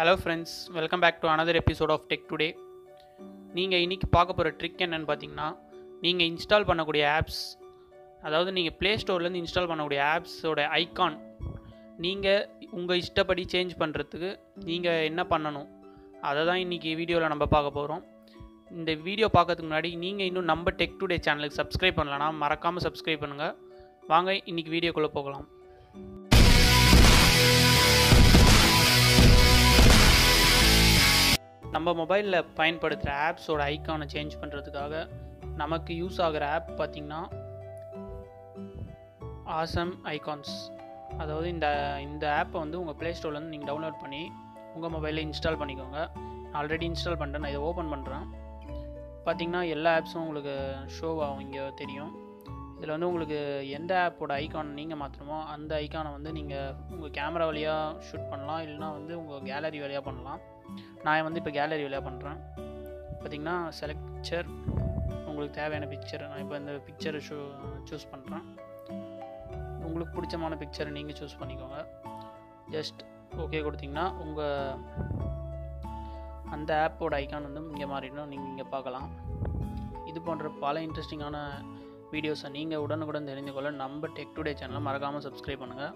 Hello friends welcome back to another episode of tech today நீங்கள் இன்றைக்கி பார்க்க போகிற ட்ரிக் என்னென்னு பார்த்தீங்கன்னா நீங்கள் இன்ஸ்டால் பண்ணக்கூடிய ஆப்ஸ் அதாவது நீங்கள் ப்ளே ஸ்டோர்லேருந்து இன்ஸ்டால் பண்ணக்கூடிய ஆப்ஸோட ஐகான் நீங்கள் உங்கள் இஷ்டப்படி சேஞ்ச் பண்ணுறதுக்கு நீங்கள் என்ன பண்ணணும்? அதை தான் இன்றைக்கி வீடியோவில் நம்ம பார்க்க போகிறோம் இந்த வீடியோ பார்க்கறதுக்கு முன்னாடி நீங்கள் இன்னும் நம்ம டெக் டுடே சேனலுக்கு சப்ஸ்கிரைப் பண்ணலனா மறக்காமல் சப்ஸ்கிரைப் பண்ணுங்கள் வாங்க இன்றைக்கி வீடியோக்குள்ளே போகலாம். நம்ம மொபைலில் பயன்படுத்துகிற ஆப்ஸோட ஐக்கானை சேஞ்ச் பண்ணுறதுக்காக நமக்கு யூஸ் ஆகிற ஆப் பார்த்திங்கன்னா ஆசம் ஐகான்ஸ் அதாவது இந்த இந்த ஆப்பை வந்து உங்கள் ப்ளே ஸ்டோர்லேருந்து நீங்கள் டவுன்லோட் பண்ணி உங்கள் மொபைலில் இன்ஸ்டால் பண்ணிக்கோங்க. ஆல்ரெடி இன்ஸ்டால் பண்ணுறேன் நான் இதை ஓப்பன் பண்ணுறேன் பார்த்தீங்கன்னா எல்லா ஆப்ஸும் உங்களுக்கு ஷோ ஆகும் இங்கே தெரியும். இதில் வந்து உங்களுக்கு எந்த ஆப்போட ஐக்கான் நீங்கள் மாற்றணுமோ அந்த ஐக்கானை வந்து நீங்கள் உங்கள் கேமரா வழியாக ஷூட் பண்ணலாம். இல்லைனா வந்து உங்கள் கேலரி வழியாக பண்ணலாம். நான் வந்து இப்போ கேலரி வழியாக பண்ணுறேன் பார்த்தீங்கன்னா செலக்ட் பிக்சர் உங்களுக்கு தேவையான பிக்சர் நான் இப்போ இந்த பிக்சரை ஷூ சூஸ் பண்ணுறேன் உங்களுக்கு பிடிச்சமான பிக்சரை நீங்கள் சூஸ் பண்ணிக்கோங்க. ஜஸ்ட் ஓகே கொடுத்தீங்கன்னா உங்கள் அந்த ஆப்போட ஐக்கான் வந்து இங்கே மாறிடும் நீங்கள் இங்கே பார்க்கலாம். இது போன்ற பல இன்ட்ரெஸ்டிங்கான வீடியோஸை நீங்கள் உடனுக்குடன் தெரிந்து கொள்ள நம்ம டெக் டுடே சேனலை மறக்காமல் சப்ஸ்கிரைப் பண்ணுங்கள்